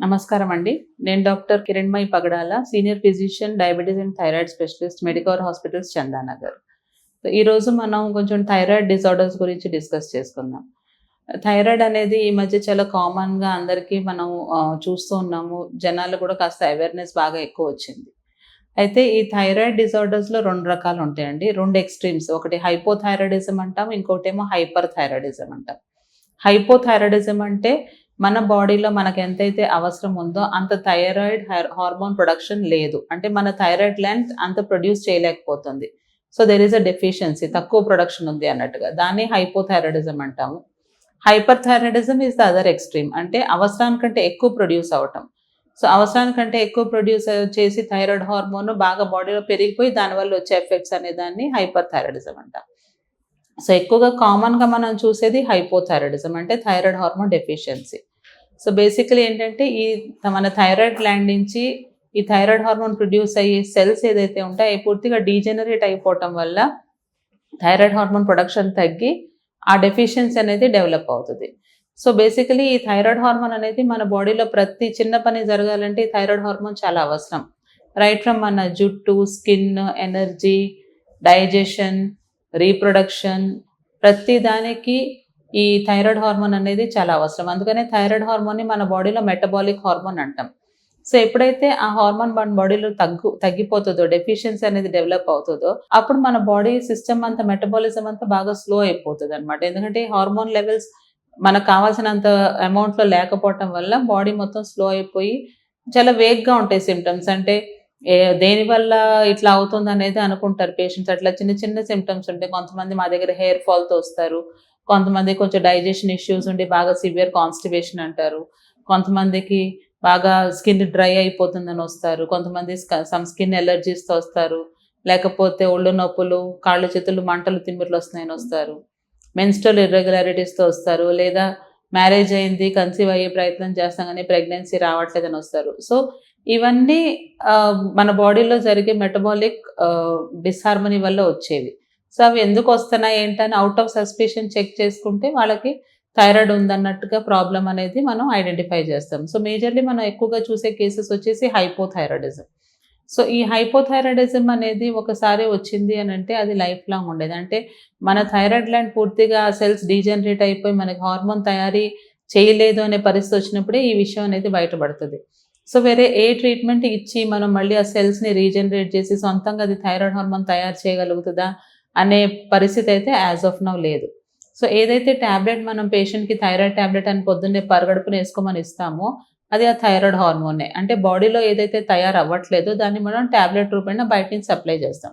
నమస్కారం అండి నేను doctor Kiranmayi Pagadala senior physician diabetes and thyroid specialist Medicover hospitals Chandanagar. ఈరోజు మనం కొంచెం థైరాయిడ్ డిజార్డర్స్ గురించి డిస్కస్ చేసుకుందాం. థైరాయిడ్ అనేది ఈ మధ్య చాలా కామన్గా అందరికీ మనం చూస్తూ ఉన్నాము. జనాలు కూడా కాస్త అవేర్నెస్ బాగా ఎక్కువ వచ్చింది. అయితే ఈ థైరాయిడ్ డిజార్డర్స్లో రెండు రకాలు ఉంటాయండి. రెండు ఎక్స్ట్రీమ్స్ ఒకటి హైపోథైరాయిడిజం అంటాం ఇంకోటేమో హైపర్ థైరాయిడిజం అంటాం. హైపోథైరాయిడిజం అంటే మన బాడీలో మనకు ఎంతైతే అవసరం ఉందో అంత థైరాయిడ్ హార్మోన్ ప్రొడక్షన్ లేదు. అంటే మన థైరాయిడ్ లెంత్ అంత produce చేయలేకపోతుంది. So there is a deficiency తక్కువ ప్రొడక్షన్ ఉంది అన్నట్టుగా. దాన్ని హైపోథైరాయిడిజం అంటాము. Hyperthyroidism is the other extreme అంటే అవసరానికంటే ఎక్కువ ప్రొడ్యూస్ అవటం. సో అవసరానికంటే ఎక్కువ ప్రొడ్యూస్ చేసి థైరాయిడ్ హార్మోన్ బాగా బాడీలో పెరిగిపోయి దానివల్ల వచ్చే ఎఫెక్ట్స్ అనే దాన్ని హైపర్ థైరాయిడిజం అంటాం. సో ఎక్కువగా కామన్గా మనం చూసేది హైపోథైరాయిడిజం. అంటే thyroid hormone deficiency so basically ఏంటంటే ఈ మన థైరాయిడ్ గ్లాండ్ నుంచి ఈ థైరాయిడ్ హార్మోన్ ప్రొడ్యూస్ అయ్యే సెల్స్ ఏదైతే ఉంటాయో అవి పూర్తిగా డీజనరేట్ అయిపోవటం వల్ల థైరాయిడ్ హార్మోన్ ప్రొడక్షన్ తగ్గి ఆ డెఫిషియన్సీ అనేది డెవలప్ అవుతుంది. సో బేసికలీ ఈ థైరాయిడ్ హార్మోన్ అనేది మన బాడీలో ప్రతి చిన్న పని జరగాలంటే ఈ థైరాయిడ్ హార్మోన్ చాలా అవసరం. రైట్ ఫ్రమ్ మన జుట్టు స్కిన్ ఎనర్జీ డైజెషన్ రీప్రొడక్షన్ ప్రతి దానికి ఈ థైరాయిడ్ హార్మోన్ అనేది చాలా అవసరం. అందుకనే థైరాయిడ్ హార్మోన్ని మన బాడీలో మెటబాలిక్ హార్మోన్ అంటాం. సో ఎప్పుడైతే ఆ హార్మోన్ మన బాడీలో తగ్గు తగ్గిపోతుందో డెఫిషియన్సీ అనేది డెవలప్ అవుతుందో అప్పుడు మన బాడీ సిస్టమ్ అంతా మెటబాలిజం అంతా బాగా స్లో అయిపోతుంది అనమాట ఎందుకంటే హార్మోన్ లెవెల్స్ మనకు కావాల్సినంత అమౌంట్లో లేకపోవటం వల్ల బాడీ మొత్తం స్లో అయిపోయి చాలా వేగ్గా ఉంటాయి సిమ్టమ్స్ అంటే దేని వల్ల ఇట్లా అవుతుంది అనేది అనుకుంటారు. పేషెంట్స్ అట్లా చిన్న చిన్న సిమ్టమ్స్ ఉంటాయి. కొంతమంది మా దగ్గర హెయిర్ ఫాల్తో వస్తారు కొంతమంది కొంచెం డైజెషన్ ఇష్యూస్ ఉండి బాగా సివియర్ కాన్స్టిబేషన్ అంటారు. కొంతమందికి బాగా స్కిన్ డ్రై అయిపోతుందని వస్తారు. కొంతమంది సమ్ స్కిన్ ఎలర్జీస్తో వస్తారు. లేకపోతే ఒళ్ళు నొప్పులు కాళ్ళు చేతులు మంటలు తిమ్మిర్లు వస్తున్నాయని వస్తారు. మెన్స్ట్రల్ ఇర్రెగ్యులారిటీస్తో వస్తారు. లేదా మ్యారేజ్ అయింది కన్సీవ్ అయ్యే ప్రయత్నం చేస్తాం కానీ ప్రెగ్నెన్సీ రావట్లేదని వస్తారు. సో ఇవన్నీ మన బాడీలో జరిగే మెటబాలిక్ డిస్హార్మనీ వల్ల వచ్చేవి. సో అవి ఎందుకు వస్తున్నాయి ఏంటని అవుట్ ఆఫ్ సస్పిషన్ చెక్ చేసుకుంటే వాళ్ళకి థైరాయిడ్ ఉందన్నట్టుగా ప్రాబ్లం అనేది మనం ఐడెంటిఫై చేస్తాం. సో మేజర్లీ మనం ఎక్కువగా చూసే కేసెస్ వచ్చేసి హైపోథైరాయిడిజం సో ఈ హైపోథైరాయిడిజం అనేది ఒకసారి వచ్చింది అని అంటే అది లైఫ్ లాంగ్ ఉండేది. అంటే మన థైరాయిడ్ గ్లాండ్ పూర్తిగా సెల్స్ డీజనరేట్ అయిపోయి మనకి హార్మోన్ తయారీ చేయలేదు అనే పరిస్థితి వచ్చినప్పుడే ఈ విషయం అనేది బయటపడుతుంది. సో వేరే ఏ ట్రీట్మెంట్ ఇచ్చి మనం మళ్ళీ ఆ సెల్స్ని రీజనరేట్ చేసి సొంతంగా అది థైరాయిడ్ హార్మోన్ తయారు చేయగలుగుతుందా? అనే పరిస్థితి అయితే యాజ్ ఆఫ్ నౌ లేదు. సో ఏదైతే ట్యాబ్లెట్ మనం పేషెంట్కి థైరాయిడ్ ట్యాబ్లెట్ అని పొద్దున్నే పరగడుపున వేసుకోమని ఇస్తామో అది ఆ థైరాయిడ్ హార్మోనే అంటే బాడీలో ఏదైతే తయారవ్వట్లేదో దాన్ని మనం ట్యాబ్లెట్ రూపంలో బయట నుంచి సప్లై చేస్తాం.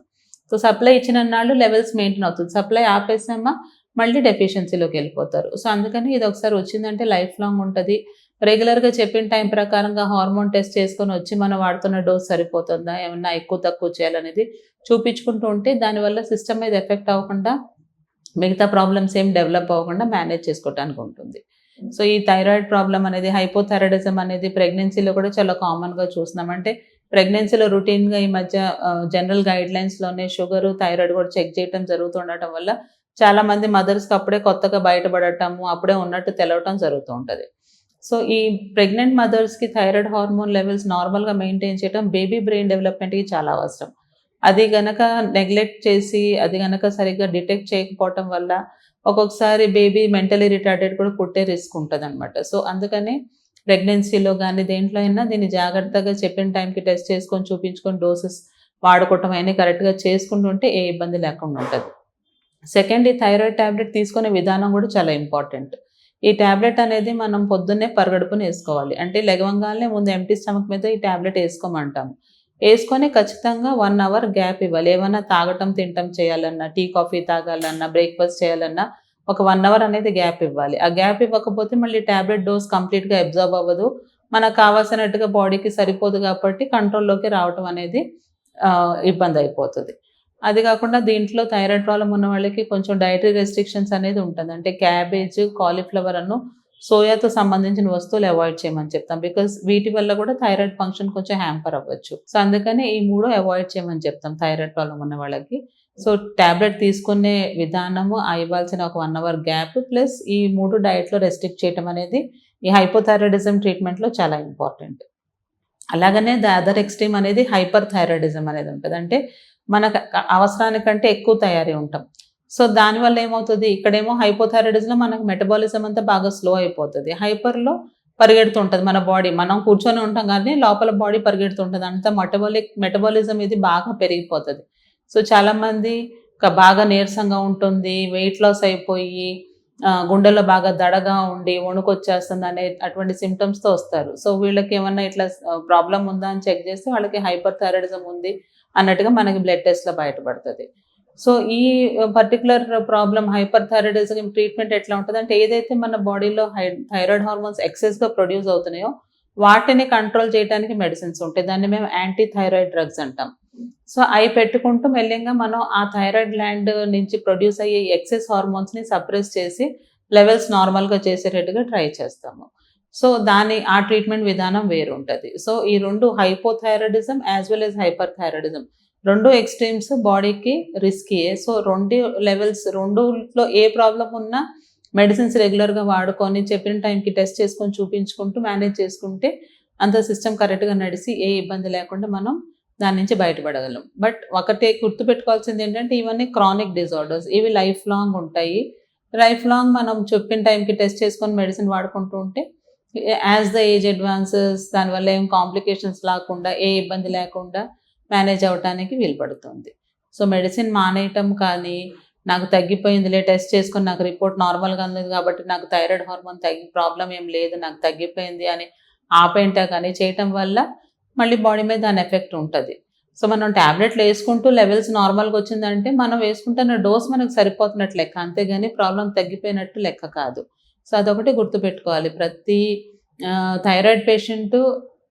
సో సప్లై ఇచ్చిన నాళ్ళు లెవెల్స్ మెయింటైన్ అవుతుంది. సప్లై ఆపేసామా మళ్ళీ డెఫిషియన్సీలోకి వెళ్ళిపోతారు. సో అందుకని ఇది ఒకసారి వచ్చిందంటే లైఫ్ లాంగ్ ఉంటుంది. రెగ్యులర్గా చెప్పిన టైం ప్రకారంగా హార్మోన్ టెస్ట్ చేసుకొని వచ్చి మనం వాడుతున్న డోస్ సరిపోతుందా? ఏమన్నా ఎక్కువ తక్కువ చేయాలనేది చూపించుకుంటూ ఉంటే దానివల్ల సిస్టమ్ మీద ఎఫెక్ట్ అవ్వకుండా మిగతా ప్రాబ్లమ్స్ ఏం డెవలప్ అవ్వకుండా మేనేజ్ చేసుకోవడానికి ఉంటుంది. సో ఈ థైరాయిడ్ ప్రాబ్లం అనేది హైపోథైరాయిడిజం అనేది ప్రెగ్నెన్సీలో కూడా చాలా కామన్గా చూస్తున్నాం. అంటే ప్రెగ్నెన్సీలో రొటీన్గా ఈ మధ్య జనరల్ గైడ్ లైన్స్లోనే షుగర్ థైరాయిడ్ కూడా చెక్ చేయడం జరుగుతుండటం వల్ల చాలా మంది మదర్స్కి అప్పుడే కొత్తగా బయటపడటము అప్పుడే ఉన్నట్టు తెలవటం జరుగుతూ ఉంటుంది. సో ఈ ప్రెగ్నెంట్ మదర్స్కి థైరాయిడ్ హార్మోన్ లెవెల్స్ నార్మల్గా మెయింటైన్ చేయడం బేబీ బ్రెయిన్ డెవలప్మెంట్కి చాలా అవసరం. అది గనక నెగ్లెక్ట్ చేసి అది గనక సరిగ్గా డిటెక్ట్ చేయకపోవటం వల్ల ఒక్కొక్కసారి బేబీ మెంటలీ రిటార్డెడ్ కూడా పుట్టే రిస్క్ ఉంటుంది అనమాట సో అందుకని ప్రెగ్నెన్సీలో కానీ దేంట్లో అయినా దీన్ని జాగ్రత్తగా చెప్పిన టైంకి టెస్ట్ చేసుకొని చూపించుకొని డోసెస్ వాడుకోవటం అయినా కరెక్ట్గా చేసుకుంటుంటే ఏ ఇబ్బంది లేకుండా ఉంటుంది. సెకండ్ ఈ థైరాయిడ్ ట్యాబ్లెట్ తీసుకునే విధానం కూడా చాలా ఇంపార్టెంట్ ఈ ట్యాబ్లెట్ అనేది మనం పొద్దున్నే పరగడుపున వేసుకోవాలి. అంటే లెగవంగానే ముందు ఎంటీ స్టమక్ మీద ఈ ట్యాబ్లెట్ వేసుకోమంటాము. వేసుకొని ఖచ్చితంగా వన్ అవర్ గ్యాప్ ఇవ్వాలి. ఏమన్నా తాగటం తినటం చేయాలన్నా టీ కాఫీ తాగాలన్నా బ్రేక్ఫాస్ట్ చేయాలన్నా ఒక వన్ అవర్ అనేది గ్యాప్ ఇవ్వాలి. ఆ గ్యాప్ ఇవ్వకపోతే మళ్ళీ ట్యాబ్లెట్ డోస్ కంప్లీట్గా అబ్జర్వ్ అవ్వదు. మనకు కావాల్సినట్టుగా బాడీకి సరిపోదు కాబట్టి కంట్రోల్లోకి రావటం అనేది ఇబ్బంది అయిపోతుంది. అది కాకుండా దీంట్లో థైరాయిడ్ ప్రాబ్లం ఉన్న వాళ్ళకి కొంచెం డైటరీ రెస్ట్రిక్షన్స్ అనేది ఉంటుంది. అంటే క్యాబేజ్ కాలీఫ్లవర్ అను సోయాతో సంబంధించిన వస్తువులు అవాయిడ్ చేయమని చెప్తాం. బికాస్ వీటి వల్ల కూడా థైరాయిడ్ ఫంక్షన్ కొంచెం హ్యాంపర్ అవ్వచ్చు. సో అందుకని ఈ మూడు అవాయిడ్ చేయమని చెప్తాం థైరాయిడ్ ప్రాబ్లం ఉన్న వాళ్ళకి. సో ట్యాబ్లెట్ తీసుకునే విధానము ఇవ్వాల్సిన ఒక వన్ అవర్ గ్యాప్ ప్లస్ ఈ మూడు డైట్లో రెస్ట్రిక్ట్ చేయటం అనేది ఈ హైపోథైరాయిడిజం ట్రీట్మెంట్లో చాలా ఇంపార్టెంట్. అలాగనే ద అదర్ ఎక్స్ట్రీమ్ అనేది హైపర్ థైరాయిడిజం అనేది ఉంటుంది. అంటే మనకు అవసరానికంటే ఎక్కువ తయారీ ఉంటాం. సో దానివల్ల ఏమవుతుంది? ఇక్కడేమో హైపోథైరాయిడిజంలో మనకు మెటబాలిజం అంతా బాగా స్లో అయిపోతుంది. హైపర్లో పరిగెడుతుంటుంది మన బాడీ మనం కూర్చొని ఉంటాం కానీ లోపల బాడీ పరిగెడుతుంటుంది అంత మెటబాలిక్ మెటబాలిజం ఇది బాగా పెరిగిపోతుంది. సో చాలామంది బాగా నీరసంగా ఉంటుంది వెయిట్ లాస్ అయిపోయి గుండెలో బాగా దడగా ఉండి వణుకొచ్చేస్తుంది అనే అటువంటి సిమ్టమ్స్తో వస్తారు. సో వీళ్ళకి ఏమన్నా ఇట్లా ప్రాబ్లం ఉందా అని చెక్ చేస్తే వాళ్ళకి హైపర్ థైరాయిడిజం ఉంది. అన్నట్టుగా మనకి బ్లడ్ టెస్ట్లో బయటపడుతుంది. సో ఈ particular problem hyperthyroidism treatment ఎట్లా ఉంటుంది అంటే ఏదైతే మన బాడీలో హై థైరాయిడ్ హార్మోన్స్ ఎక్సెస్గా ప్రొడ్యూస్ అవుతున్నాయో వాటిని కంట్రోల్ చేయడానికి మెడిసిన్స్ ఉంటాయి. దాన్ని మేము యాంటీ థైరాయిడ్ డ్రగ్స్ అంటాం. సో అవి పెట్టుకుంటూ మెల్లింగా మనం ఆ థైరాయిడ్ ల్యాండ్ నుంచి ప్రొడ్యూస్ అయ్యే ఎక్సెస్ హార్మోన్స్ని సప్రెస్ చేసి లెవెల్స్ నార్మల్గా చేసేటట్టుగా ట్రై చేస్తాము. సో దాని ఆ ట్రీట్మెంట్ విధానం వేరు ఉంటుంది సో ఈ రెండు hypothyroidism as well as hyperthyroidism రెండు ఎక్స్ట్రీమ్స్ బాడీకి రిస్కీయే. సో రెండు లెవెల్స్ రెండులో ఏ ప్రాబ్లం ఉన్నా మెడిసిన్స్ రెగ్యులర్గా వాడుకొని చెప్పిన టైంకి టెస్ట్ చేసుకొని చూపించుకుంటూ మేనేజ్ చేసుకుంటే అంత సిస్టమ్ కరెక్ట్గా నడిచి ఏ ఇబ్బంది లేకుండా మనం దాని నుంచి బయటపడగలం. బట్ ఒకటే గుర్తుపెట్టుకోవాల్సింది ఏంటంటే ఇవన్నీ క్రానిక్ డిజార్డర్స్ ఇవి లైఫ్ లాంగ్ ఉంటాయి. లైఫ్ లాంగ్ మనం చెప్పిన టైంకి టెస్ట్ చేసుకొని మెడిసిన్ వాడుకుంటూ ఉంటే యాజ్ ద ఏజ్ అడ్వాన్సెస్ దానివల్ల ఏం కాంప్లికేషన్స్ లేకుండా ఏ ఇబ్బంది లేకుండా మేనేజ్ అవ్వడానికి వీలు పడుతుంది సో మెడిసిన్ మానేయటం కానీ నాకు తగ్గిపోయిందిలే టెస్ట్ చేసుకుని నాకు రిపోర్ట్ నార్మల్గా ఉంది కాబట్టి నాకు థైరాయిడ్ హార్మోన్ తగ్గి ప్రాబ్లం ఏం లేదు నాకు తగ్గిపోయింది అని ఆపేంటా కానీ చేయటం వల్ల మళ్ళీ బాడీ మీద దాని ఎఫెక్ట్ ఉంటుంది. సో మనం ట్యాబ్లెట్లు వేసుకుంటూ లెవెల్స్ నార్మల్గా వచ్చిందంటే మనం వేసుకుంటున్న డోస్ మనకు సరిపోతున్నట్టు లెక్క. అంతేగాని ప్రాబ్లం తగ్గిపోయినట్టు లెక్క కాదు. సో అదొకటి గుర్తుపెట్టుకోవాలి. ప్రతి థైరాయిడ్ పేషెంట్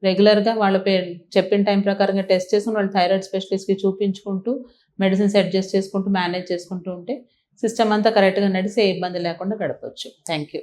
రెగ్యులర్గా వాళ్ళ పే చెప్పిన టైం ప్రకారంగా టెస్ట్ చేసుకుని వాళ్ళు థైరాయిడ్ స్పెషలిస్ట్కి చూపించుకుంటూ మెడిసిన్స్ అడ్జస్ట్ చేసుకుంటూ మేనేజ్ చేసుకుంటూ ఉంటే సిస్టమ్ అంతా కరెక్ట్గా నడిసి ఏ ఇబ్బంది లేకుండా గడపవచ్చు థ్యాంక్ యూ